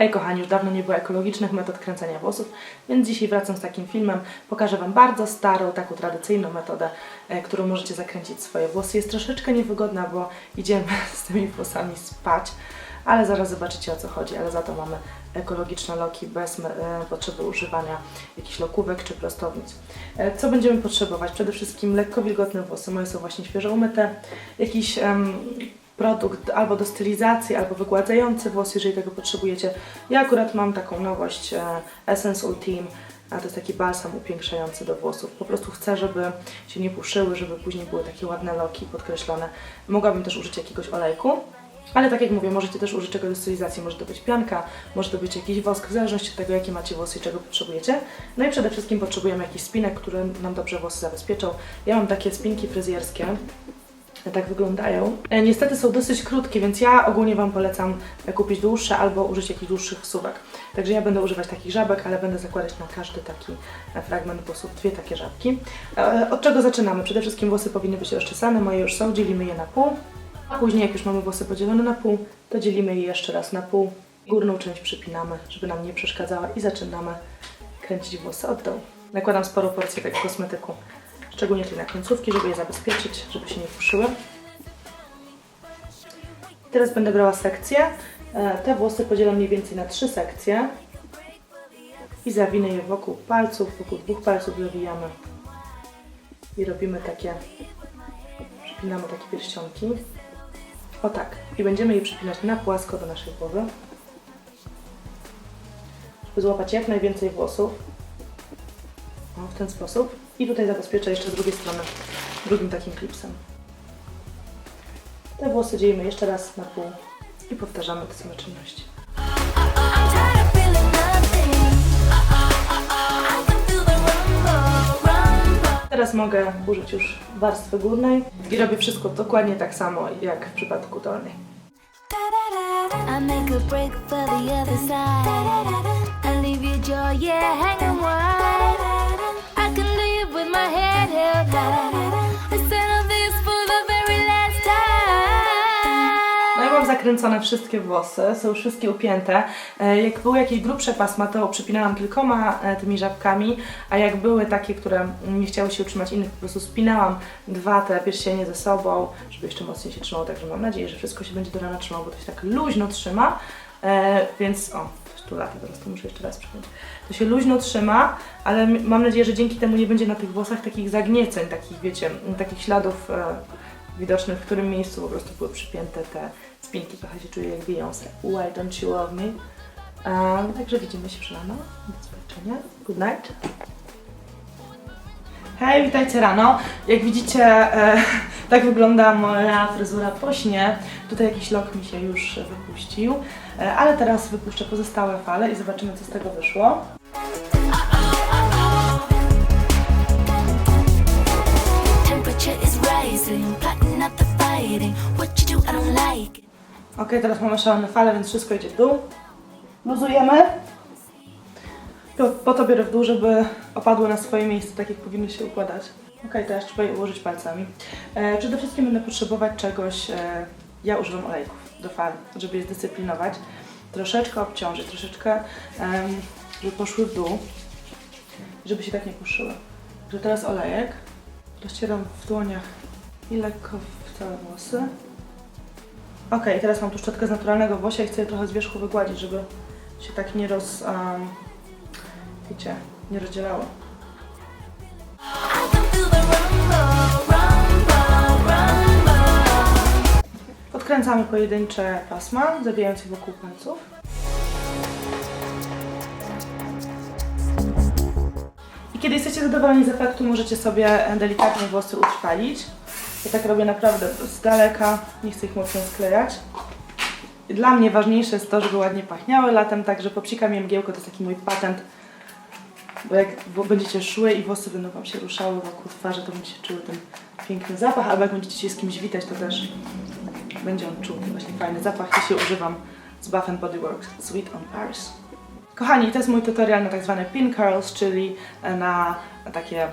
Hej kochani, już dawno nie było ekologicznych metod kręcenia włosów, więc dzisiaj wracam z takim filmem. Pokażę Wam bardzo starą, taką tradycyjną metodę, e, którą możecie zakręcić swoje włosy. Jest troszeczkę niewygodna, bo idziemy z tymi włosami spać, ale zaraz zobaczycie o co chodzi. Ale za to mamy ekologiczne loki bez e, potrzeby używania jakichś lokówek czy prostownic. E, Co będziemy potrzebować? Przede wszystkim lekko wilgotne włosy, moje są właśnie świeżo umyte, jakiś produkt albo do stylizacji, albo wygładzający włosy, jeżeli tego potrzebujecie. Ja akurat mam taką nowość e, Essence Ultime, a to jest taki balsam upiększający do włosów. Po prostu chcę, żeby się nie puszyły, żeby później były takie ładne loki podkreślone. Mogłabym też użyć jakiegoś olejku. Ale tak jak mówię, możecie też użyć czegoś do stylizacji. Może to być pianka, może to być jakiś wosk, w zależności od tego, jakie macie włosy i czego potrzebujecie. No i przede wszystkim potrzebujemy jakiś spinek, który nam dobrze włosy zabezpieczą. Ja mam takie spinki fryzjerskie, tak wyglądają. E, Niestety są dosyć krótkie, więc ja ogólnie Wam polecam e, kupić dłuższe albo użyć jakichś dłuższych wsówek. Także ja będę używać takich żabek, ale będę zakładać na każdy taki e, fragment włosów dwie takie żabki. Od czego zaczynamy? Przede wszystkim włosy powinny być rozczesane, moje już są, dzielimy je na pół. A później jak już mamy włosy podzielone na pół, to dzielimy je jeszcze raz na pół. Górną część przypinamy, żeby nam nie przeszkadzała i zaczynamy kręcić włosy od dołu. Nakładam sporą porcję tego kosmetyku, szczególnie tutaj na końcówki, żeby je zabezpieczyć, żeby się nie puszyły. Teraz będę brała sekcję. E, Te włosy podzielam mniej więcej na trzy sekcje i zawinę je wokół palców, wokół dwóch palców zawijamy i robimy takie, przypinamy takie pierścionki. O tak. I będziemy je przypinać na płasko do naszej głowy, żeby złapać jak najwięcej włosów. O, w ten sposób. I tutaj zabezpieczę jeszcze z drugiej strony drugim takim klipsem. Te włosy dzielimy jeszcze raz na pół i powtarzamy te same czynności. Teraz mogę użyć już warstwy górnej i robię wszystko dokładnie tak samo jak w przypadku dolnej. I make a break for the other side. I leave your jaw, yeah, hanging wide. Zakręcone wszystkie włosy, są wszystkie upięte. E, Jak były jakieś grubsze pasma, to przypinałam kilkoma e, tymi żabkami, a jak były takie, które nie chciały się utrzymać innych, po prostu spinałam dwa te pierścienie ze sobą, żeby jeszcze mocniej się trzymało, także mam nadzieję, że wszystko się będzie do rana trzymało, bo to się tak luźno trzyma, e, więc o, tu lata teraz, to muszę jeszcze raz przypiąć. To się luźno trzyma, ale mam nadzieję, że dzięki temu nie będzie na tych włosach takich zagnieceń, takich wiecie, takich śladów widocznych, w którym miejscu po prostu były przypięte te spinki. Trochę się czuję jak Beyoncé. Why don't you love me? Um, także widzimy się przy rano. Do zobaczenia. Good night. Hej, witajcie rano. Jak widzicie, e, tak wygląda moja fryzura po śnie. Tutaj jakiś lok mi się już wypuścił, e, ale teraz wypuszczę pozostałe fale i zobaczymy, co z tego wyszło. Ok, teraz mamy szalone fale, więc wszystko idzie w dół. Luzujemy. Po, po to biorę w dół, żeby opadły na swoje miejsce, tak jak powinny się układać. Ok, teraz trzeba je ułożyć palcami. E, przede wszystkim będę potrzebować czegoś, e, ja używam olejków do fal, żeby je zdyscyplinować. Troszeczkę obciążyć, troszeczkę, żeby poszły w dół, żeby się tak nie puszyły. Że teraz olejek, rozcieram w dłoniach i lekko w całe włosy. Ok, teraz mam tu szczotkę z naturalnego włosia i chcę je trochę z wierzchu wygładzić, żeby się tak nie roz... Um, wiecie, nie rumble. Podkręcamy pojedyncze pasma, zawijając je wokół palców. I kiedy jesteście zadowoleni z efektu, możecie sobie delikatnie włosy utrwalić. Ja tak robię naprawdę z daleka, nie chcę ich mocno sklejać. Dla mnie ważniejsze jest to, żeby ładnie pachniały latem, także popsikam je mgiełko, to jest taki mój patent. Bo jak będziecie szły i włosy będą Wam się ruszały wokół twarzy, to będziecie czuły ten piękny zapach, albo jak będziecie się z kimś witać, to też będzie on czuł ten właśnie fajny zapach. Dzisiaj używam z Bath Body Works Sweet on Paris. Kochani, to jest mój tutorial na tak zwane pin curls, czyli na takie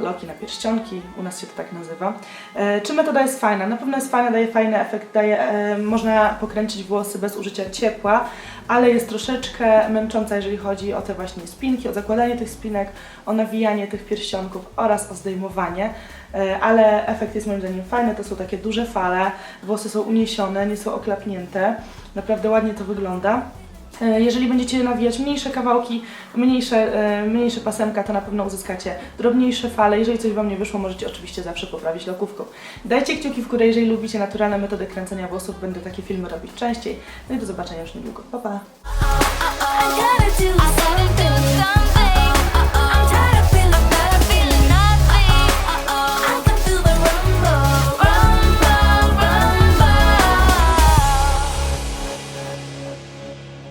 loki na pierścionki, u nas się to tak nazywa. E, czy metoda jest fajna? Na pewno jest fajna, daje fajny efekt, daje, e, można pokręcić włosy bez użycia ciepła, ale jest troszeczkę męcząca, jeżeli chodzi o te właśnie spinki, o zakładanie tych spinek, o nawijanie tych pierścionków oraz o zdejmowanie. E, Ale efekt jest moim zdaniem fajny, to są takie duże fale, włosy są uniesione, nie są oklapnięte, naprawdę ładnie to wygląda. E, Jeżeli będziecie nawijać mniejsze kawałki, mniejsze, e, mniejsze pasemka, to na pewno uzyskacie drobniejsze fale. Jeżeli coś Wam nie wyszło, możecie oczywiście zawsze poprawić lokówką. Dajcie kciuki w górę, jeżeli lubicie naturalne metody kręcenia włosów, będę takie filmy robić częściej. No i do zobaczenia już niedługo. Pa, pa!